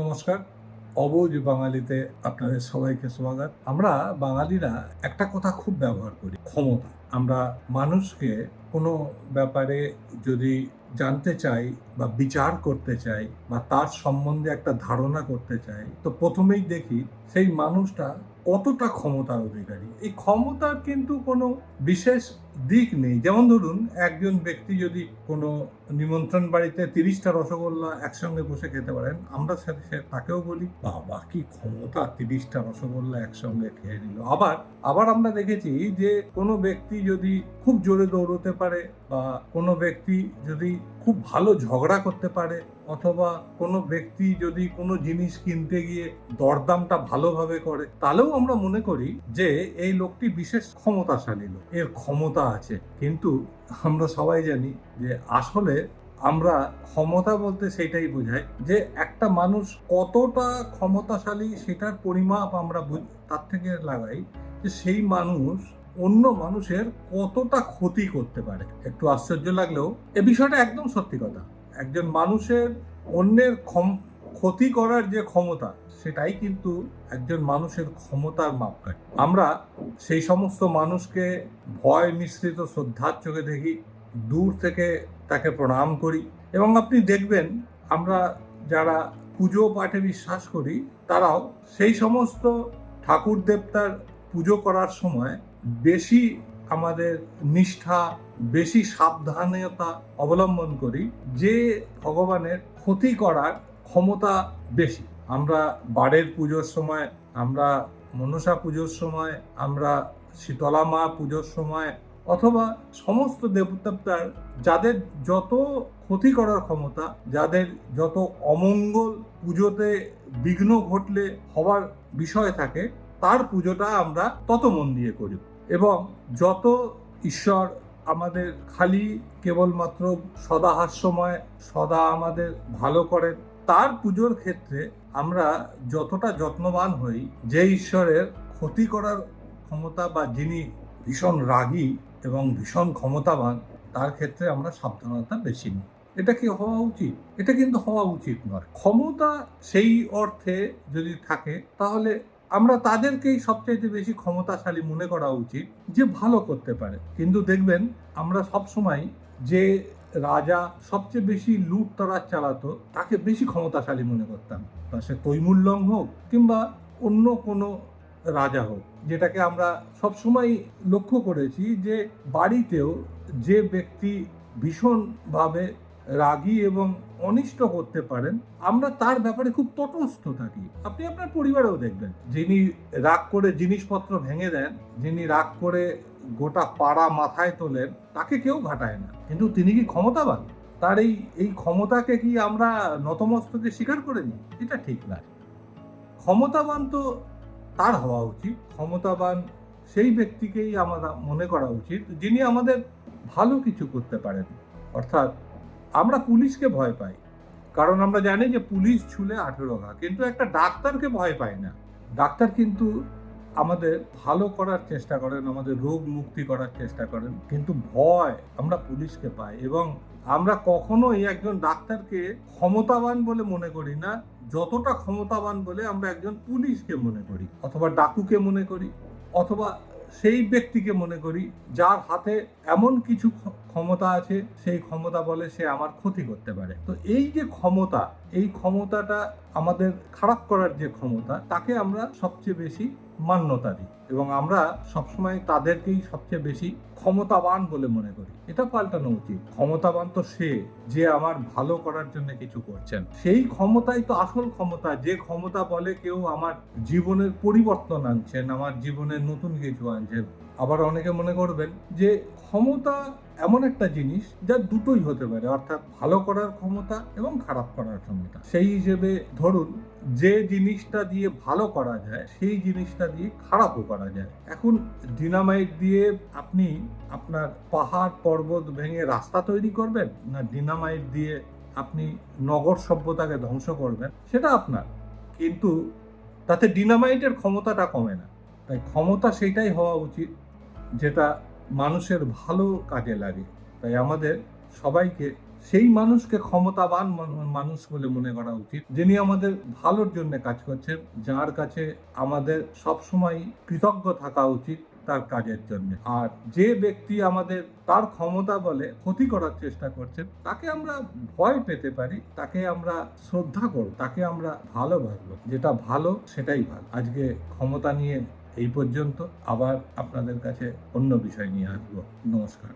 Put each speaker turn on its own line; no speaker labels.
নমস্কার। অবুজ বাঙালিতে আপনাদের সবাইকে স্বাগত। আমরা বাঙালিরা একটা কথা খুব ব্যবহার করি, ক্ষমতা। আমরা মানুষকে কোনো ব্যাপারে যদি জানতে চাই বা বিচার করতে চাই বা তার সম্বন্ধে একটা ধারণা করতে চাই, তো প্রথমেই দেখি সেই মানুষটা কতটা ক্ষমতার অধিকারী। এই ক্ষমতার কিন্তু কোনো বিশেষ দিক নেই। যেমন ধরুন, একজন ব্যক্তি যদি কোনো নিমন্ত্রণ বাড়িতে তিরিশটা রসগোল্লা একসঙ্গে বসে খেতে পারেন, আমরা সে- সে- তাকেও বলি, বাবা, কি ক্ষমতা, তিরিশটা রসগোল্লা একসঙ্গে খেয়ে নিল। আবার আবার আমরা দেখেছি যে কোনো ব্যক্তি যদি খুব জোরে দৌড়তে পারে বা কোনো ব্যক্তি যদি খুব ভালো ঝগড়া করতে পারে, অথবা কোনো ব্যক্তি যদি কোনো জিনিস কিনতে গিয়ে দরদামটা ভালোভাবে করে, তাহলেও আমরা মনে করি যে এই লোকটি বিশেষ ক্ষমতাশালী লোক। এর ক্ষমতা আছে। কিন্তু আমরা সবাই জানি যে আসলে আমরা ক্ষমতা বলতে সেটাই বোঝাই যে একটা মানুষ কতটা ক্ষমতাশালী সেটার পরিমাপ আমরা তার থেকে লাগাই যে সেই মানুষ অন্য মানুষের কতটা ক্ষতি করতে পারে। একটু আশ্চর্য লাগলেও এ বিষয়টা একদম সত্যি কথা। একজন মানুষের অন্যের ক্ষতি করার যে ক্ষমতা সেটাই কিন্তু একজন মানুষের ক্ষমতার মাপকাঠি। আমরা সেই সমস্ত মানুষকে ভয় মিশ্রিত শ্রদ্ধার চোখে দেখি, দূর থেকে তাকে প্রণাম করি এবং আপনি দেখবেন আমরা যারা পুজো পাঠে বিশ্বাস করি, তারাও সেই সমস্ত ঠাকুর দেবতার পুজো করার সময় বেশি আমাদের নিষ্ঠা, বেশি সাবধানতা অবলম্বন করি যে ভগবানের ক্ষতি করার ক্ষমতা বেশি। আমরা বাড়ের পুজোর সময়, আমরা মনসা পুজোর সময়, আমরা শীতলা মা পুজোর সময়, অথবা সমস্ত দেবতার যাদের যত ক্ষতি করার ক্ষমতা, যাদের যত অমঙ্গল পুজোতে বিঘ্ন ঘটলে হওয়ার বিষয় থাকে, তার পুজোটা আমরা তত মন দিয়ে করি। এবং যত ঈশ্বর আমাদের খালি কেবলমাত্র সদা হাস্যময় সদা আমাদের ভালো করেন, তার পুজোর ক্ষেত্রে আমরা যতটা যত্নবান হই, যে ঈশ্বরের ক্ষতি করার ক্ষমতা বা যিনি ভীষণ রাগী এবং ভীষণ ক্ষমতাবান, তার ক্ষেত্রে আমরা সাবধানতা বেশি নিই। এটা কি হওয়া উচিত? এটা কিন্তু হওয়া উচিত নয়। ক্ষমতা সেই অর্থে যদি থাকে, তাহলে আমরা তাদেরকেই সবচাইতে বেশি ক্ষমতাশালী মনে করা উচিত যে ভালো করতে পারে। কিন্তু দেখবেন, আমরা সবসময় যে রাজা সবচেয়ে বেশি লুট তরাজ চালাতো, তাকে বেশি ক্ষমতাশালী মনে করতাম। তা সে তৈমুল্লং হোক কিংবা অন্য কোনো রাজা হোক, যেটাকে আমরা সবসময় লক্ষ্য করেছি যে বাড়িতেও যে ব্যক্তি ভীষণভাবে রাগী এবং অনিষ্ট করতে পারেন, আমরা তার ব্যাপারে খুব তটস্থ থাকি। আপনি আপনার পরিবারেও দেখবেন, যিনি রাগ করে জিনিসপত্র ভেঙে দেন, যিনি রাগ করে গোটা পাড়া মাথায় তোলেন, তাকে কেউ ঘাটায় না। কিন্তু তিনি কি ক্ষমতাবান? তার এই এই ক্ষমতাকে কি আমরা নতমস্তকে স্বীকার করে নিই? এটা ঠিক না ক্ষমতাবান তো তার হওয়া উচিত, ক্ষমতাবান সেই ব্যক্তিকেই আমরা মনে করা উচিত যিনি আমাদের ভালো কিছু করতে পারেন। অর্থাৎ আমরা পুলিশকে ভয় পাই, কারণ আমরা জানি যে পুলিশ ছুলে আঠেরো ঘা, কিন্তু একটা ডাক্তারকে ভয় পাই না। ডাক্তার কিন্তু আমাদের ভালো করার চেষ্টা করেন, আমাদের রোগ মুক্তি করার চেষ্টা করেন, কিন্তু ভয় আমরা পুলিশকে পাই এবং আমরা কখনোই একজন ডাক্তারকে ক্ষমতাবান বলে মনে করি না, যতটা ক্ষমতাবান বলে আমরা একজন পুলিশকে মনে করি, অথবা ডাকুকে মনে করি, অথবা সেই ব্যক্তিকে মনে করি, যার হাতে এমন কিছু ক্ষমতা আছে, সেই ক্ষমতা বলে সে আমার ক্ষতি করতে পারে। তো এই যে ক্ষমতা, এই ক্ষমতাটা আমাদের খারাপ করার যে ক্ষমতা, তাকে আমরা সবচেয়ে বেশি মান্যতা দিই এবং আমরা সবসময় তাদেরকেই সবচেয়ে বেশি ক্ষমতাবান বলে মনে করি। এটা পাল্টানো উচিত। ক্ষমতাবান তো সে, যে আমার ভালো করার জন্য কিছু করছেন। সেই ক্ষমতাই তো আসল ক্ষমতা। যে ক্ষমতা বলে কেউ আমার জীবনের পরিবর্তন আনছেন, আমার জীবনের নতুন কিছু আনছেন। আবার অনেকে মনে করবেন যে ক্ষমতা এমন একটা জিনিস যা দুটোই হতে পারে, অর্থাৎ ভালো করার ক্ষমতা এবং খারাপ করার ক্ষমতা। সেই হিসেবে ধরুন, যে জিনিসটা দিয়ে ভালো করা যায়, সেই জিনিসটা দিয়ে খারাপও করা যায়। এখন ডিনামাইট দিয়ে আপনি আপনার পাহাড় পর্বত ভেঙে রাস্তা তৈরি করবেন, না ডিনামাইট দিয়ে আপনি নগর সভ্যতাকে ধ্বংস করবেন, সেটা আপনার। কিন্তু তাতে ডিনামাইটের ক্ষমতাটা কমে না। তাই ক্ষমতা সেইটাই হওয়া উচিত, যেটা মানুষের ভালো কাজে লাগে। তাই আমাদের সবাইকে সেই মানুষকে ক্ষমতাবান মানুষ বলে মনে করা উচিত, যিনি আমাদের ভালোর জন্য কাজ করছেন, যার কাছে আমাদের সবসময় কৃতজ্ঞ থাকা উচিত তার কাজের জন্য। আর যে ব্যক্তি আমাদের তার ক্ষমতা বলে ক্ষতি করার চেষ্টা করছেন, তাকে আমরা ভয় পেতে পারি, তাকে আমরা শ্রদ্ধা করব, তাকে আমরা ভালোবাসবো। যেটা ভালো, সেটাই ভালো। আজকে ক্ষমতা নিয়ে এই পর্যন্ত আবার আপনাদের কাছে অন্য বিষয় নিয়ে আসব। নমস্কার।